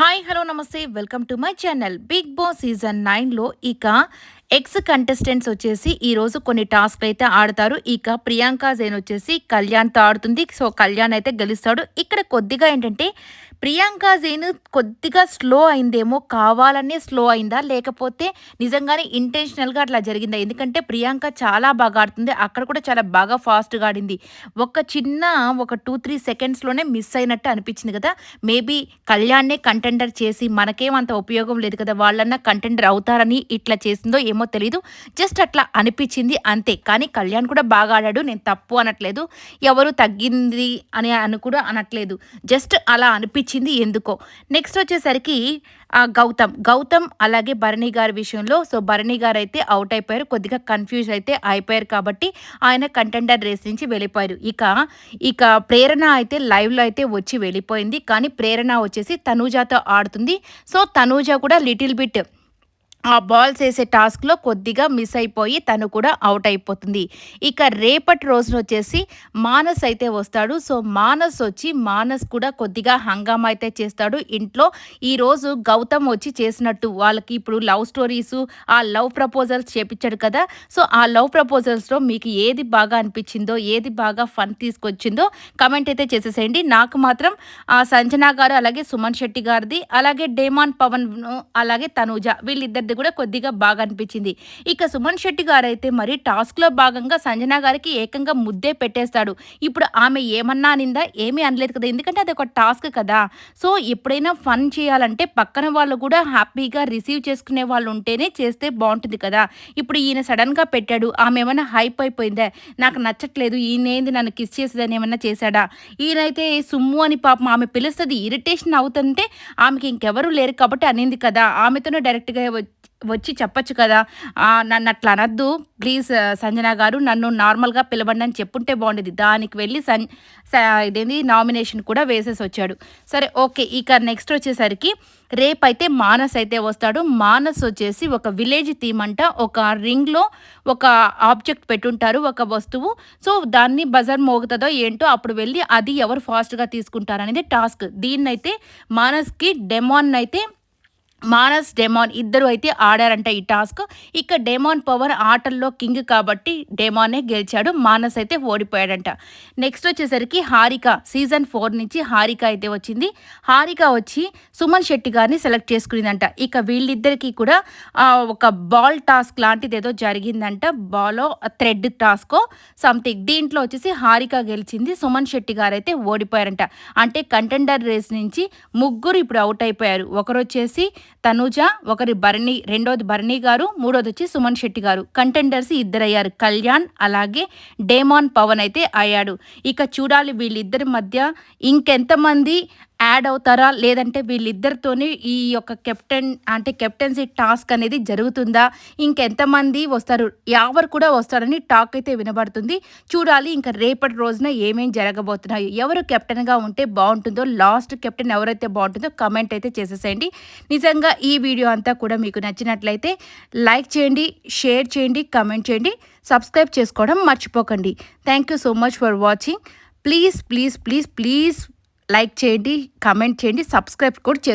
Hi hello నమస్తే. Welcome to my channel. Big boss season నైన్లో ఇక ఎక్స్ కంటెస్టెంట్స్ వచ్చేసి ఈరోజు కొన్ని టాస్క్లు అయితే ఆడతారు. ఇక ప్రియాంక జైన్ వచ్చేసి కళ్యాణ్తో ఆడుతుంది. సో కళ్యాణ్ అయితే గెలుస్తాడు. ఇక్కడ కొద్దిగా ఏంటంటే ప్రియాంక జైన్ కొద్దిగా స్లో అయిందేమో కావాలనే స్లో అయిందా? లేకపోతే నిజంగానే ఇంటెన్షనల్గా అట్లా జరిగిందా? ఎందుకంటే ప్రియాంక చాలా బాగా ఆడుతుంది. అక్కడ కూడా చాలా బాగా ఫాస్ట్గా ఆడింది. ఒక చిన్న ఒక టూ త్రీ సెకండ్స్లోనే మిస్ అయినట్టు అనిపించింది కదా? మేబీ కళ్యాణ్నే కంటెండర్ చేసి మనకేం అంత ఉపయోగం లేదు కదా? వాళ్ళన్నా కంటెండర్ అవుతారని ఇట్లా చేసిందో ఏమో తెలియదు జస్ట్ అట్లా అనిపించింది అంతే. కానీ కళ్యాణ్ కూడా బాగా ఆడాడు. నేను తప్పు అనట్లేదు. ఎవరు తగ్గింది అని అని కూడా అనట్లేదు. జస్ట్ అలా అనిపించింది. ఎందుకో. నెక్స్ట్ వచ్చేసరికి గౌతమ్. గౌతమ్ అలాగే భరణి గారి విషయంలో సో భరణి గారు అయితే అవుట్ అయిపోయారు. కొద్దిగా కన్ఫ్యూజ్ అయితే అయిపోయారు కాబట్టి ఆయన కంటెండర్ రేస్ నుంచి వెళ్ళిపోయారు. ఇక ఇక ప్రేరణ అయితే లైవ్లో అయితే వచ్చి వెళ్ళిపోయింది. కానీ ప్రేరణ వచ్చేసి తనూజాతో ఆడుతుంది. సో తనూజ కూడా లిటిల్ బిట్ ఆ బాల్స్ వేసే టాస్క్లో కొద్దిగా మిస్ అయిపోయి తను కూడా అవుట్ అయిపోతుంది. ఇక రేపటి రోజున వచ్చేసి మానస్ అయితే వస్తాడు. సో మానస్ వచ్చి మానస్ కూడా కొద్దిగా హంగామా అయితే చేస్తాడు. ఇంట్లో ఈరోజు గౌతమ్ వచ్చి చేసినట్టు వాళ్ళకి ఇప్పుడు లవ్ స్టోరీస్ ఆ లవ్ ప్రపోజల్స్ చేపించాడు కదా. సో ఆ లవ్ ప్రపోజల్స్లో మీకు ఏది బాగా అనిపించిందో ఏది బాగా ఫన్ తీసుకొచ్చిందో కమెంట్ అయితే చేసేసేయండి. నాకు మాత్రం ఆ సంజనా గారు అలాగే సుమన్ శెట్టి గారిది అలాగే డేమాన్ పవన్ అలాగే తనూజ వీళ్ళిద్దరి అది కూడా కొద్దిగా బాగా అనిపించింది ఇక సుమన్ శెట్టి గారు అయితే మరి టాస్క్లో భాగంగా సంజన గారికి ఏకంగా ముద్దే పెట్టేస్తాడు. ఇప్పుడు ఆమె ఏమన్నా అనిందా? ఏమీ అనలేదు కదా. ఎందుకంటే అది ఒక టాస్క్ కదా. సో ఎప్పుడైనా ఫన్ చేయాలంటే పక్కన వాళ్ళు కూడా హ్యాపీగా రిసీవ్ చేసుకునే వాళ్ళు ఉంటేనే చేస్తే బాగుంటుంది కదా. ఇప్పుడు ఈయన సడన్గా పెట్టాడు. ఆమె ఏమైనా హైప్ అయిపోయిందా? నాకు నచ్చట్లేదు. ఈయనేంది నన్ను కిస్ చేసేదని ఏమైనా చేశాడా? ఈయనైతే సుమ్ము అని పాపం ఆమె పిలుస్తుంది. ఇరిటేషన్ అవుతుంటే ఆమెకి ఇంకెవరు లేరు కాబట్టి అనింది కదా. ఆమెతోనే డైరెక్ట్గా వచ్చి చెప్పచ్చు కదా. నన్ను అట్లా అనద్దు. ప్లీజ్ సంజన గారు నన్ను నార్మల్గా పిలవండి అని చెప్పుంటే బాగుండేది. దానికి వెళ్ళి సన్ ఇదేంది నామినేషన్ కూడా వేసేసి వచ్చాడు. సరే ఓకే. ఇక నెక్స్ట్ వచ్చేసరికి రేపైతే మానస్ అయితే వస్తాడు. మానస్ వచ్చేసి ఒక విలేజ్ థీమ్ అంట. ఒక రింగ్లో ఒక ఆబ్జెక్ట్ పెట్టుంటారు ఒక వస్తువు. సో దాన్ని బజార్ మోగుతుందో ఏంటో అప్పుడు వెళ్ళి అది ఎవరు ఫాస్ట్గా తీసుకుంటారనేది టాస్క్. దీన్నైతే మానస్కి డెమాన్ అయితే మానస్ డెమాన్ ఇద్దరు అయితే ఆడారంట ఈ టాస్క్. ఇక డెమాన్ పవర్ ఆటల్లో కింగ్ కాబట్టి డెమానే గెలిచాడు మానస్ అయితే ఓడిపోయాడంట. నెక్స్ట్ వచ్చేసరికి హారిక సీజన్ ఫోర్ నుంచి హారిక అయితే వచ్చింది. హారిక వచ్చి సుమన్ శెట్టి గారిని సెలెక్ట్ చేసుకునిందంట. ఇక వీళ్ళిద్దరికీ కూడా ఒక బాల్ టాస్క్ లాంటిది ఏదో జరిగిందంట బాలో థ్రెడ్ టాస్క్ సంథింగ్. దీంట్లో వచ్చేసి హారిక గెలిచింది సుమన్ శెట్టి గారు అయితే ఓడిపోయారంట. అంటే కంటెండర్ రేస్ నుంచి ముగ్గురు ఇప్పుడు అవుట్ అయిపోయారు. ఒకరు వచ్చేసి తనూజ ఒకరి భరణి రెండోది భరణి గారు మూడోది వచ్చి సుమన్ శెట్టి గారు. కంటెండర్స్ ఇద్దరయ్యారు. కళ్యాణ్ అలాగే డేమాన్ పవన్ అయితే అయ్యాడు. ఇక చూడాలి వీళ్ళిద్దరి మధ్య ఇంకెంతమంది యాడ్ అవుతారా? లేదంటే వీళ్ళిద్దరితోనే ఈ యొక్క కెప్టెన్ అంటే కెప్టెన్సీ టాస్క్ అనేది జరుగుతుందా? ఇంకెంతమంది వస్తారు? ఎవరు కూడా వస్తారని టాక్ అయితే వినబడుతుంది. చూడాలి ఇంకా రేపటి రోజున ఏమేం జరగబోతున్నాయి. ఎవరు కెప్టెన్గా ఉంటే బాగుంటుందో లాస్ట్ కెప్టెన్ ఎవరైతే బాగుంటుందో కమెంట్ అయితే చేసేసేయండి. నిజంగా ఈ వీడియో అంతా కూడా మీకు నచ్చినట్లయితే లైక్ చేయండి షేర్ చేయండి కమెంట్ చేయండి సబ్స్క్రైబ్ చేసుకోవడం మర్చిపోకండి. Thank you so much for watching. Please please please please like చేయండి కామెంట్ చేయండి సబ్స్క్రైబ్ కూడా చేసుకోండి